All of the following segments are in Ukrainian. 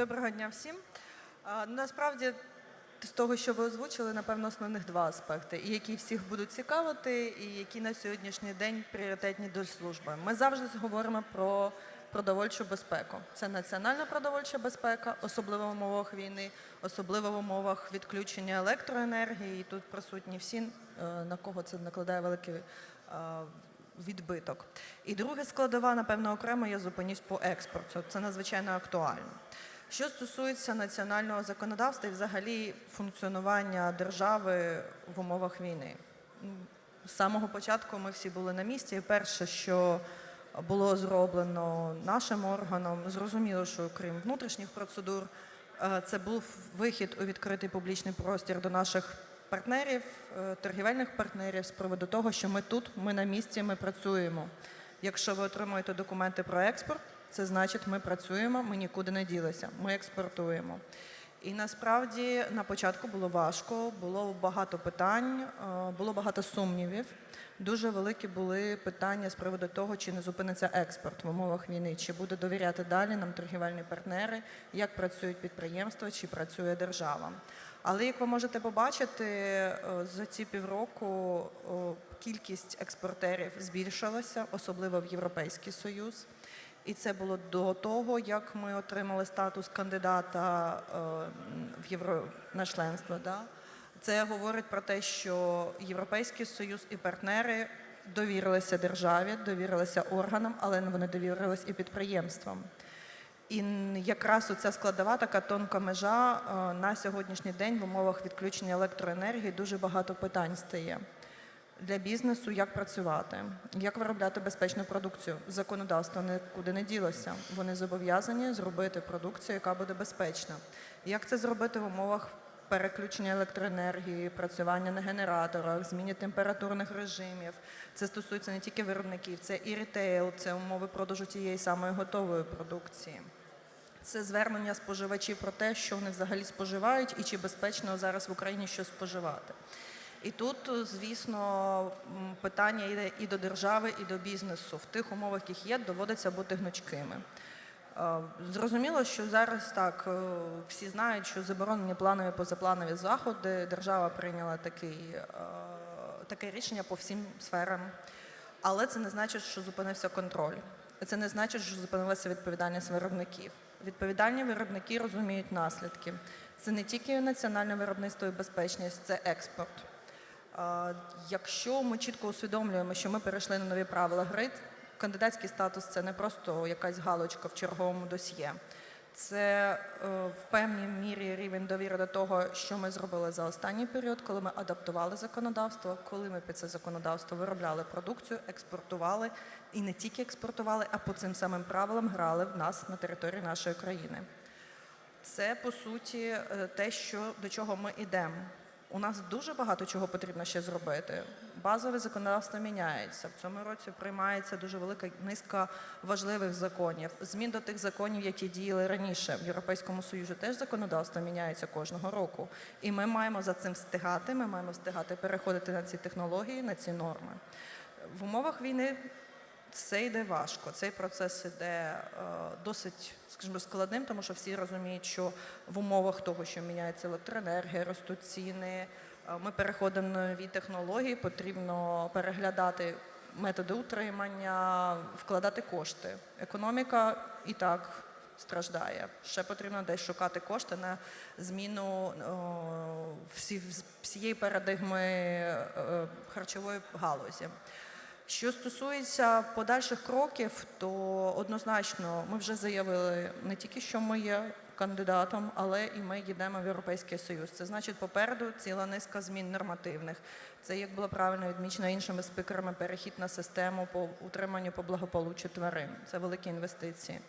Доброго дня всім. Насправді, з того, що ви озвучили, напевно, основних два аспекти, і які всіх будуть цікавити, і які на сьогоднішній день пріоритетні до служби. Ми завжди говоримо про продовольчу безпеку. Це національна продовольча безпека, особливо в умовах війни, особливо в умовах відключення електроенергії. І тут присутні всі, е, на кого це накладає великий е, відбиток. І друга складова, напевно, окремо, я зупинюсь по експорту. Це надзвичайно актуально. Що стосується національного законодавства і взагалі функціонування держави в умовах війни. З самого початку ми всі були на місці. І перше, що було зроблено нашим органом, зрозуміло, що крім внутрішніх процедур, е, це був вихід у відкритий публічний простір до наших партнерів, е, торгівельних партнерів з приводу того, що ми тут, ми на місці, ми працюємо. Якщо ви отримуєте документи про експорт, це значить, ми працюємо, ми нікуди не ділися, ми експортуємо. І насправді на початку було важко, було багато питань, е, було багато сумнівів. Дуже великі були питання з приводу того, чи не зупиниться експорт в умовах війни, чи буде довіряти далі нам торгівельні партнери, як працюють підприємства, чи працює держава. Але як ви можете побачити, е, за ці півроку кількість експортерів збільшилася, особливо в Європейський Союз. І це було до того, як ми отримали статус кандидата е, в євро на членство. Да? Це говорить про те, що Європейський Союз і партнери довірилися державі, довірилися органам, але вони довірились і підприємствам. І якраз оця складова така тонка межа е, на сьогоднішній день в умовах відключення електроенергії дуже багато питань стає для бізнесу, як працювати, як виробляти безпечну продукцію. Законодавство нікуди не ділося. Вони зобов'язані зробити продукцію, яка буде безпечна. Як це зробити в умовах переключення електроенергії, працювання на генераторах, зміні температурних режимів? Це стосується не тільки виробників, це і рітейл, це умови продажу тієї самої готової продукції. Це звернення споживачів про те, що вони взагалі споживають і чи безпечно зараз в Україні щось споживати. І тут, звісно, питання йде і до держави, і до бізнесу. В тих умовах, яких є, доводиться бути гнучкими. Е, Зрозуміло, що зараз так е, всі знають, що заборонені планові позапланові заходи. Держава прийняла такий, е, таке рішення по всім сферам. Але це не значить, що зупинився контроль. Це не значить, що зупинилася відповідальність виробників. Відповідальні виробники розуміють наслідки. Це не тільки національне виробництво і безпечність, це експорт. Якщо ми чітко усвідомлюємо, що ми перейшли на нові правила гри, кандидатський статус це не просто якась галочка в черговому досьє. Це е, в певній мірі рівень довіри до того, що ми зробили за останній період, коли ми адаптували законодавство, коли ми під це законодавство виробляли продукцію, експортували і не тільки експортували, а по цим самим правилам грали в нас на території нашої країни. Це по суті е, те, що до чого ми йдемо. У нас дуже багато чого потрібно ще зробити. Базове законодавство міняється. В цьому році приймається дуже велика низка важливих законів. Змін до тих законів, які діяли раніше в Європейському Союзі, теж законодавство міняється кожного року. І ми маємо за цим встигати. Ми маємо встигати переходити на ці технології, на ці норми. В умовах війни це йде важко. Цей процес іде е, досить, скажімо, складним, тому що всі розуміють, що в умовах того, що міняється електроенергія, ростуть ціни, е, ми переходимо на нові технології, потрібно переглядати методи утримання, вкладати кошти. Економіка і так страждає. Ще потрібно десь шукати кошти на зміну всі, всієї парадигми е, харчової галузі. Що стосується подальших кроків, то однозначно ми вже заявили не тільки, що ми є кандидатом, але і ми йдемо в Європейський Союз. Це значить, попереду ціла низка змін нормативних. Це як було правильно відмічено іншими спікерами, перехід на систему по утриманню по благополуччю тварин. Це великі інвестиції.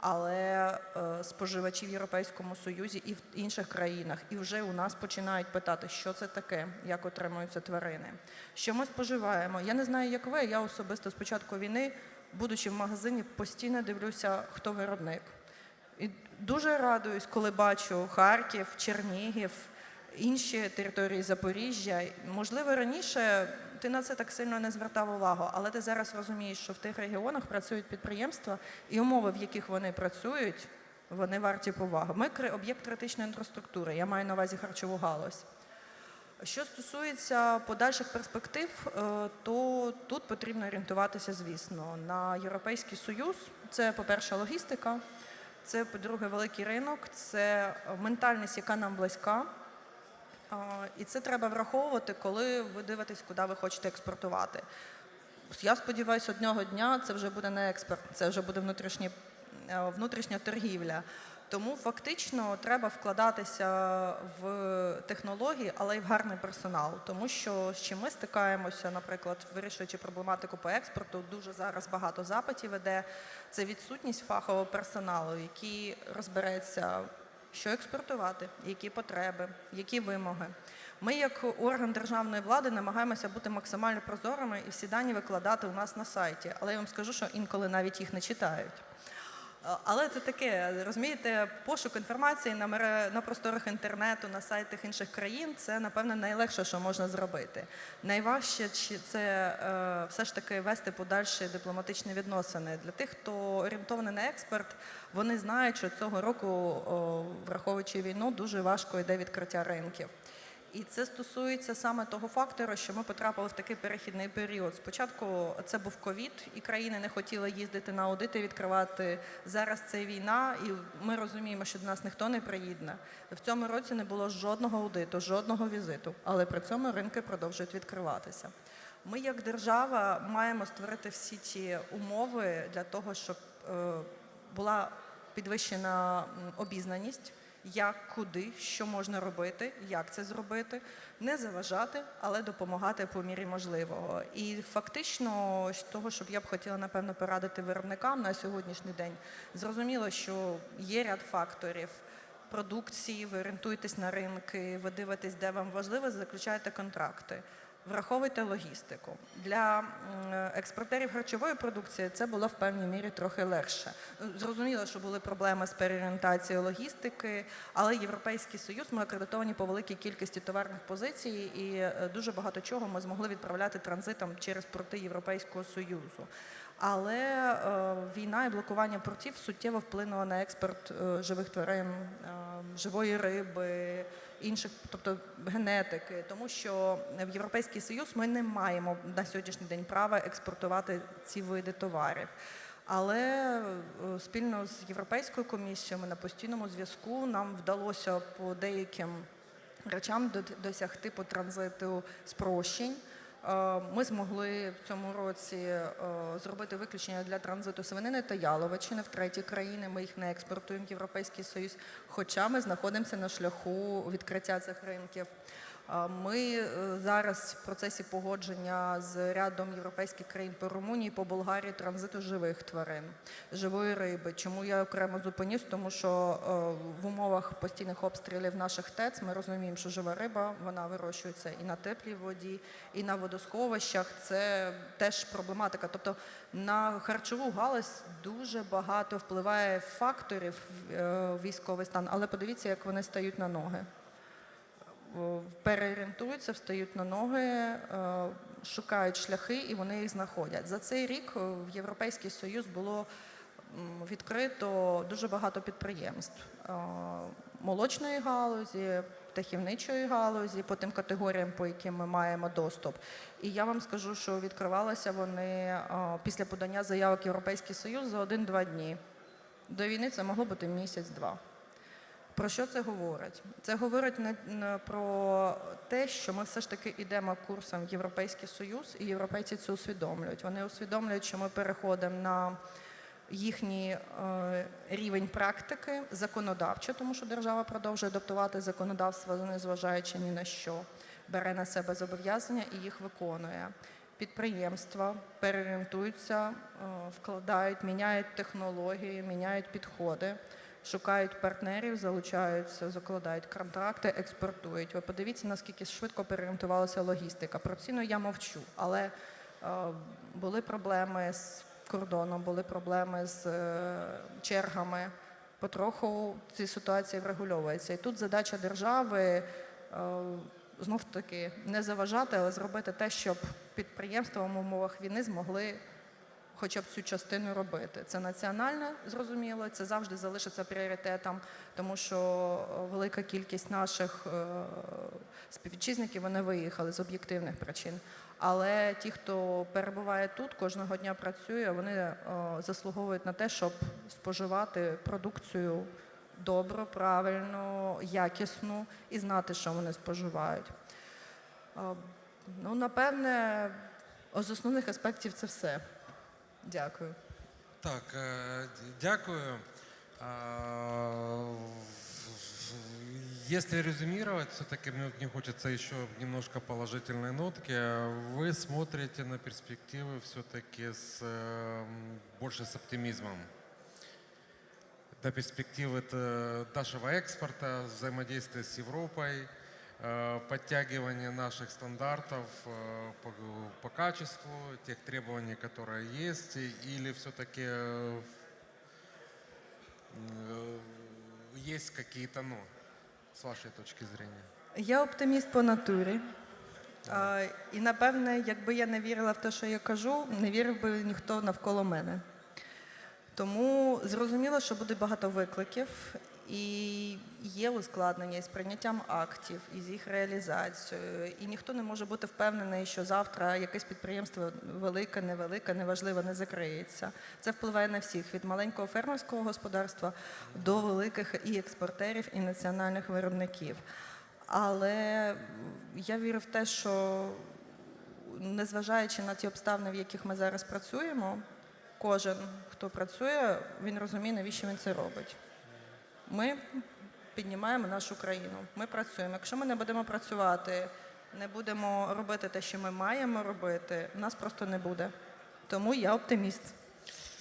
Але е, споживачі в Європейському Союзі і в інших країнах, і вже у нас починають питати, що це таке, як отримуються тварини, що ми споживаємо. Я не знаю, як ви. Я особисто з початку війни, будучи в магазині, постійно дивлюся, хто виробник. І дуже радуюсь, коли бачу Харків, Чернігів, інші території Запоріжжя. Можливо, раніше ти на це так сильно не звертав увагу, але ти зараз розумієш, що в тих регіонах працюють підприємства, і умови, в яких вони працюють, Вони варті поваги. Ми об'єкт критичної інфраструктури. Я маю на увазі харчову галузь. Що стосується подальших перспектив, е, то тут потрібно орієнтуватися, звісно, на Європейський Союз. Це, по-перше, логістика, це, по-друге, великий ринок, це ментальність, яка нам близька. І це треба враховувати, коли ви дивитесь, куди ви хочете експортувати. Я сподіваюся, одного дня це вже буде не експорт, це вже буде е, внутрішня торгівля. Тому фактично треба вкладатися в технології, але й в гарний персонал. Тому що з чим ми стикаємося, наприклад, вирішуючи проблематику по експорту, дуже зараз багато запитів іде. Це відсутність фахового персоналу, який розбереться, що експортувати, які потреби, які вимоги. Ми, як орган державної влади, намагаємося бути максимально прозорими і всі дані викладати у нас на сайті. Але я вам скажу, що інколи навіть їх не читають. Е, Але це таке, розумієте, пошук інформації на, мере- на просторах інтернету, на сайтах інших країн це, напевно, найлегше, що можна зробити. Найважче це е, все ж таки вести подальші дипломатичні відносини. Для тих, хто орієнтований на експорт, вони знають, що цього року, враховуючи війну, дуже важко йде відкриття ринків. І це стосується саме того фактору, що ми потрапили в такий перехідний період. Спочатку це був ковід, і країни не хотіли їздити на аудити, відкривати. Зараз це війна, і ми розуміємо, що до нас ніхто не приїде. В цьому році не було жодного аудиту, жодного візиту, але при цьому ринки продовжують відкриватися. Ми, як держава, маємо створити всі ті умови для того, щоб е, була підвищена обізнаність як, куди, що можна робити, як це зробити, не заважати, але допомагати по мірі можливого. І фактично, з того, щоб я б хотіла напевно порадити виробникам на сьогоднішній день, зрозуміло, що є ряд факторів. Продукції, ви орієнтуєтесь на ринки, ви дивитесь, де вам важливо, заключаєте контракти. Враховуйте логістику. Для експортерів харчової продукції це було в певній мірі трохи легше. Зрозуміло, що були проблеми з переорієнтацією логістики, але Європейський Союз ми акредитовані по великій кількості товарних позицій, і е, дуже багато чого ми змогли відправляти транзитом через порти Європейського Союзу. Але е, війна і блокування портів суттєво вплинуло на експорт е, живих тварин, е, живої риби, інших, тобто генетики, тому що в Європейський Союз ми не маємо на сьогоднішній день права експортувати ці види товарів. Але е, спільно з Європейською комісією ми на постійному зв'язку нам вдалося по деяким речам до- досягти по транзиту спрощень. Е, Ми змогли в цьому році е, зробити виключення для транзиту свинини та яловичини в треті країни. Ми їх не експортуємо в Європейський Союз, хоча ми знаходимося на шляху відкриття цих ринків. Ми е, зараз в процесі погодження з рядом європейських країн по Румунії, по Болгарії транзиту живих тварин, живої риби. Чому я окремо зупинюсь? Тому що е, в умовах постійних обстрілів наших ТЕЦ ми розуміємо, що жива риба вона вирощується і на теплій воді, і на водосховищах. Це теж проблематика. Тобто на харчову галузь дуже багато впливає факторів е, військовий стан, але подивіться, як вони стають на ноги переорієнтуються, встають на ноги, е, шукають шляхи і вони їх знаходять. За цей рік е, в Європейський Союз було відкрито дуже багато підприємств е, молочної галузі, птахівничої галузі, по тим категоріям, по яким ми маємо доступ. І я вам скажу, що відкривалися вони е, після подання заявок Європейський Союз за один-два дні. До війни це могло бути місяць-два. Про що це говорить? Це говорить не, про те, що ми все ж таки йдемо курсом в Європейський Союз, і європейці це усвідомлюють. Вони усвідомлюють, що ми переходимо на їхній е, рівень практики законодавчо, тому що держава продовжує адаптувати законодавство, незважаючи ні на що, бере на себе зобов'язання і їх виконує. Підприємства переорієнтуються, е, вкладають, міняють технології, міняють підходи шукають партнерів, залучаються, закладають контракти, експортують. Ви подивіться, наскільки швидко переорієнтувалася логістика. Про ціну я мовчу, але е, були проблеми з кордоном, були проблеми з е, чергами. Потроху ці ситуації врегульовуються. І тут задача держави е, знов таки не заважати, але зробити те, щоб підприємства в умовах війни змогли хоча б цю частину робити. Це національне, зрозуміло, це завжди залишиться пріоритетом, тому що е, велика кількість наших е, співвітчизників вони виїхали з об'єктивних причин. Але ті, хто перебуває тут, кожного дня працює, вони е, заслуговують на те, щоб споживати продукцію добру, правильну, якісну і знати, що вони споживають. Ну, напевне, з основних аспектів це все. Дякую. Так, дякую. А, Если резюмировать, все-таки мне не хочется еще немножко положительной нотки. Вы смотрите на перспективы все-таки с больше с оптимизмом. На перспективы нашего экспорта, взаимодействия с Европой, подтягивание наших стандартов э, по, по качеству, тех требований, которые есть, и- или все-таки э, э, есть какие-то «но», с вашей точки зрения? Я оптиміст по натурі. А, і напевне, якби я не вірила в те, що я кажу, не вірив би ніхто навколо мене. Тому зрозуміло, що буде багато викликів, і є ускладнення із прийняттям актів, із їх реалізацією. І ніхто не може бути впевнений, що завтра якесь підприємство велике, невелике, неважливо, не закриється. Це впливає на всіх від маленького фермерського господарства до великих і експортерів, і національних виробників. Але я вірю в те, що незважаючи на ті обставини, в яких ми зараз працюємо, кожен, хто працює, він розуміє, навіщо він це робить. Ми піднімаємо нашу країну. Ми працюємо. Якщо ми не будемо працювати, не будемо робити те, що ми маємо робити, нас просто не буде. Тому я оптиміст.